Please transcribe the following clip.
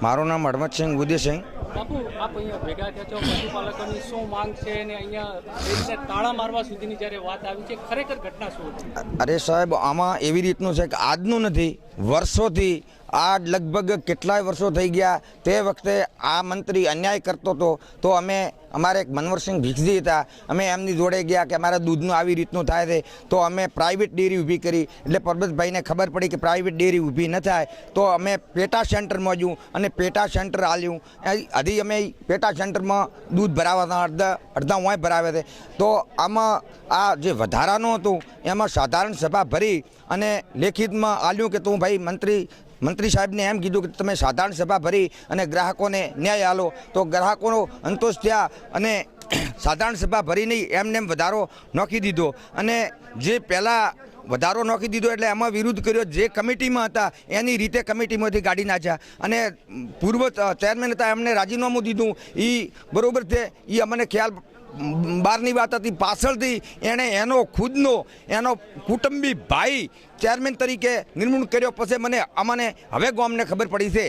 મારું નામ હડમતસિંહ ઉદયસિંહ બાપુ આપ અહીંયા ભેગા થયા છો પશુપાલકોની શું માંગ છે અને અહીંયા તાળા મારવા સુધીની જ્યારે વાત આવી છે ખરેખર ઘટના શું અરે સાહેબ આમાં એવી રીતનું છે કે આજનું નથી વર્ષોથી આ લગભગ કેટલાય વર્ષો થઈ ગયા. તે વખતે આ મંત્રી અન્યાય કરતો હતો. તો અમે, અમારે એક મનવરસિંહ ભીખજી હતા. અમે એમની જોડે ગયા કે અમારા દૂધનું આવી રીતનું થાય છે. તો અમે પ્રાઇવેટ ડેરી ઊભી કરી. એટલે પરબતભાઈને ખબર પડી કે પ્રાઇવેટ ડેરી ઊભી ન થાય. તો અમે પેટા સેન્ટરમાં જ્યું અને પેટા સેન્ટર આલ્યું. હજી અમે પેટા સેન્ટરમાં દૂધ ભરાવાના અડધા અડધા વાંય ભરાવે છે. તો આમાં આ જે વધારાનું હતું, એમાં સાધારણ સભા ભરી અને લેખિતમાં આલ્યું કે તું ભાઈ મંત્રી મંત્રી સાહેબને એમ કીધું કે તમે સાધારણ સભા ભરી અને ગ્રાહકોને ન્યાય આલો. તો ગ્રાહકોનો અંતોષ થયા અને સાધારણ સભા ભરી નહીં એમને એમ વધારો નોખી દીધો. અને જે પહેલાં વધારો નોખી દીધો એટલે એમાં વિરોધ કર્યો. જે કમિટીમાં હતા, એની રીતે કમિટીમાંથી કાઢી નાખ્યા અને પૂર્વ ચેરમેન હતા, એમને રાજીનામું દીધું. એ બરાબર છે. એ અમને ખ્યાલ બહારની વાત હતી, પાછળથી એણે એનો ખુદનો, એનો કુટુંબી ભાઈ ચેરમેન તરીકે નિર્મૂળ કર્યો. પછી મને અમને હવે ગામને ખબર પડી છે.